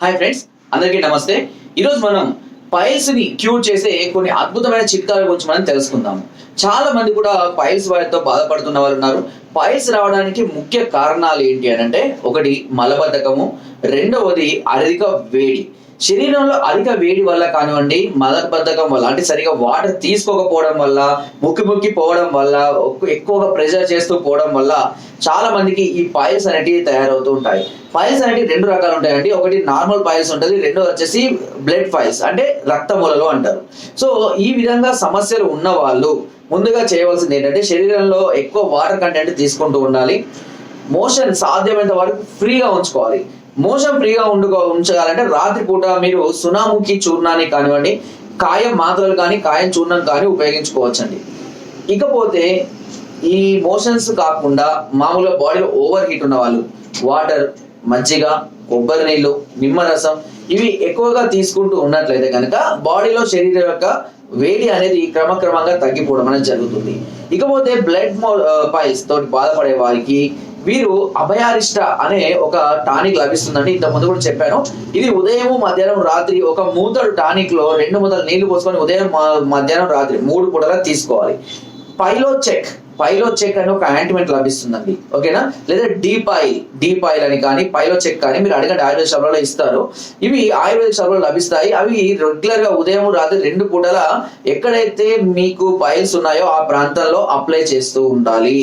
Hi friends అందరికీ నమస్తే. ఈరోజు మనం పైల్స్ని క్యూర్ చేసే కొన్ని అద్భుతమైన చిట్కాల గురించి మనం తెలుసుకుందాం చాలా మంది కూడా పైల్స్ వారితో బాధపడుతున్న వాళ్ళు ఉన్నారు. పైల్స్ రావడానికి ముఖ్య కారణాలు ఏంటి అని అంటే ఒకటి మలబద్ధకము రెండవది అధిక వేడి. శరీరంలో అధిక వేడి వల్ల కానివ్వండి మలబద్ధకం వల్ల అంటే సరిగా వాటర్ తీసుకోకపోవడం వల్ల ముక్కి ముక్కి పోవడం వల్ల ఎక్కువగా ప్రెషర్ చేస్తూ పోవడం వల్ల చాలా మందికి ఈ పాయస్ అనేటివి తయారవుతూ ఉంటాయి. పైల్స్ అనేటివి రెండు రకాలు ఉంటాయండి. ఒకటి నార్మల్ పాయస్ ఉంటుంది రెండో వచ్చేసి బ్లడ్ పాయస్ అంటే రక్తమూలలు అంటారు. సో ఈ విధంగా సమస్యలు ఉన్న వాళ్ళు ముందుగా చేయవలసింది ఏంటంటే శరీరంలో ఎక్కువ వాటర్ కంటెంట్ తీసుకుంటూ ఉండాలి. మోషన్ సాధ్యమైనంత వరకు ఫ్రీగా ఉంచుకోవాలి. మోసం ఫ్రీగా ఉండుకో ఉంచాలంటే రాత్రిపూట మీరు సునాముఖి చూర్ణాన్ని కానివ్వండి కాయం మాత్రలు కానీ కాయం చూర్ణం కానీ ఉపయోగించుకోవచ్చండి. ఇకపోతే ఈ మోషన్స్ కాకుండా మామూలుగా బాడీలో ఓవర్ హీట్ ఉన్న వాళ్ళు వాటర్ మజ్జిగ కొబ్బరి నీళ్ళు నిమ్మరసం ఇవి ఎక్కువగా తీసుకుంటూ ఉన్నట్లయితే కనుక బాడీలో శరీరం యొక్క వేడి అనేది క్రమక్రమంగా తగ్గిపోవడం అనేది జరుగుతుంది. ఇకపోతే బ్లడ్ పైల్స్ తోటి బాధపడే వారికి వీరు అభయారిష్ట అనే ఒక టానిక్ లభిస్తుందండి. ఇంత ముందు కూడా చెప్పాను. ఇది ఉదయం మధ్యాహ్నం రాత్రి ఒక మూతలు టానిక్లో రెండు మూతలు నీళ్ళు పోసుకొని ఉదయం మధ్యాహ్నం రాత్రి మూడు పూటలా తీసుకోవాలి. పైలో చెక్ పైలో చెక్ అని ఒక యాంటిమెంట్ లభిస్తుందండి. ఓకేనా? లేదా డీప్ ఆయిల్ డీప్ ఆయిల్ అని కానీ పైలో చెక్ కానీ మీరు అడగండి. ఆయుర్వేద షాపులలో ఇస్తారు. ఇవి ఆయుర్వేద షాపులో లభిస్తాయి. అవి రెగ్యులర్గా ఉదయం రాత్రి రెండు పూటల ఎక్కడైతే మీకు పైల్స్ ఉన్నాయో ఆ ప్రాంతంలో అప్లై చేస్తూ ఉండాలి.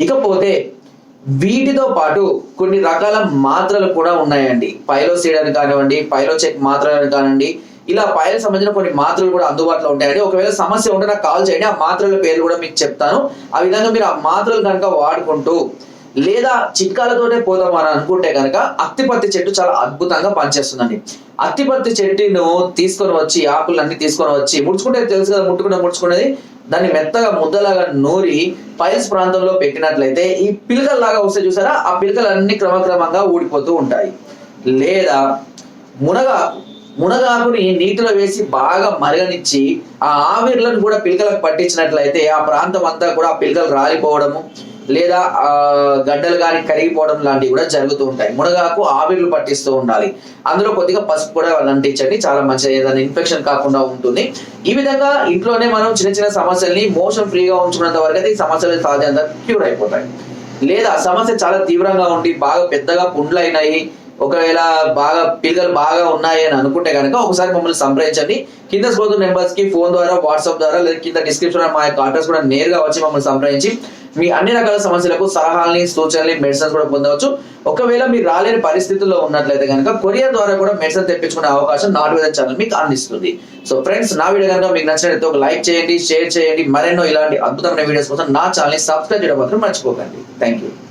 ఇకపోతే వీటితో పాటు కొన్ని రకాల మాత్రలు కూడా ఉన్నాయండి. పైలోసీడ్ అని కానివ్వండి పైలోచెక్ మాత్రలు అని కానివ్వండి ఇలా పైలకు సంబంధించిన కొన్ని మాత్రలు కూడా అందుబాటులో ఉంటాయండి. ఒకవేళ సమస్య ఉంటే నాకు కాల్ చేయండి ఆ మాత్రల పేర్లు కూడా మీకు చెప్తాను. ఆ విధంగా మీరు ఆ మాత్రలు కనుక వాడుకుంటూ లేదా చిట్కాలతోనే పోదాం అని అనుకుంటే కనుక అత్తిపత్తి చెట్టు చాలా అద్భుతంగా పనిచేస్తుందండి. అత్తిపత్తి చెట్టును తీసుకొని వచ్చి ఆకులన్నీ తీసుకొని వచ్చి ముడుచుకుంటే తెలుసు కదా ముట్టుకుంటే ముడుచుకునేది దాన్ని మెత్తగా ముద్దలాగా నూరి పైల్స్ ప్రాంతంలో పెట్టినట్లయితే ఈ పిలకల్లాగా వస్తే చూసారా ఆ పిలకలన్నీ క్రమక్రమంగా ఊడిపోతూ ఉంటాయి. లేదా మునగ మునగాకుని నీటిలో వేసి బాగా మరగనిచ్చి ఆ ఆవిర్లను కూడా పిలకలకు పట్టించినట్లయితే ఆ ప్రాంతం అంతా కూడా ఆ పిలకలు రాలిపోవడము లేదా గడ్డలు కానీ కరిగిపోవడం లాంటివి కూడా జరుగుతూ ఉంటాయి. మునగాకు ఆవిర్లు పట్టిస్తూ ఉండాలి. అందులో కొద్దిగా పసుపు కూడా అంటించండి చాలా మంచిది. ఏదైనా ఇన్ఫెక్షన్ కాకుండా ఉంటుంది. ఈ విధంగా ఇంట్లోనే మనం చిన్న చిన్న సమస్యల్ని మోషన్ ఫ్రీగా ఉంచుకున్నంత వరకు అయితే ఈ సమస్యలు సాధ్యంత క్యూర్ అయిపోతాయి. లేదా సమస్య చాలా తీవ్రంగా ఉండి బాగా పెద్దగా పుండ్లు అయినాయి ఒకవేళ బాగా పిల్లలు బాగా ఉన్నాయి అని అనుకుంటే కనుక ఒకసారి మమ్మల్ని సంప్రదించండి. కింద స్క్రోల్ నెంబర్స్కి ఫోన్ ద్వారా వాట్సాప్ ద్వారా లేదా కింద డిస్క్రిప్షన్ మా యొక్క అడ్రస్ కూడా నేరుగా వచ్చి మమ్మల్ని సంప్రదించి మీ అన్ని రకాల సమస్యలకు సలహాలని సూచనలు మెడిసిన్స్ కూడా పొందవచ్చు. ఒకవేళ మీరు రాలేని పరిస్థితుల్లో ఉన్నట్లయితే కనుక కొరియర్ ద్వారా కూడా మెడిసిన్ తెప్పించుకునే అవకాశం నాట్ వేద ఛానల్ మీకు అందిస్తుంది. సో ఫ్రెండ్స్ నా వీడియో కనుక మీకు నచ్చినట్లయితే ఒక లైక్ చేయండి షేర్ చేయండి. మరెన్నో ఇలాంటి అద్భుతమైన వీడియోస్ కోసం నా ఛానల్ని సబ్స్క్రైబ్ చేయడం మాత్రం మర్చిపోకండి. Thank you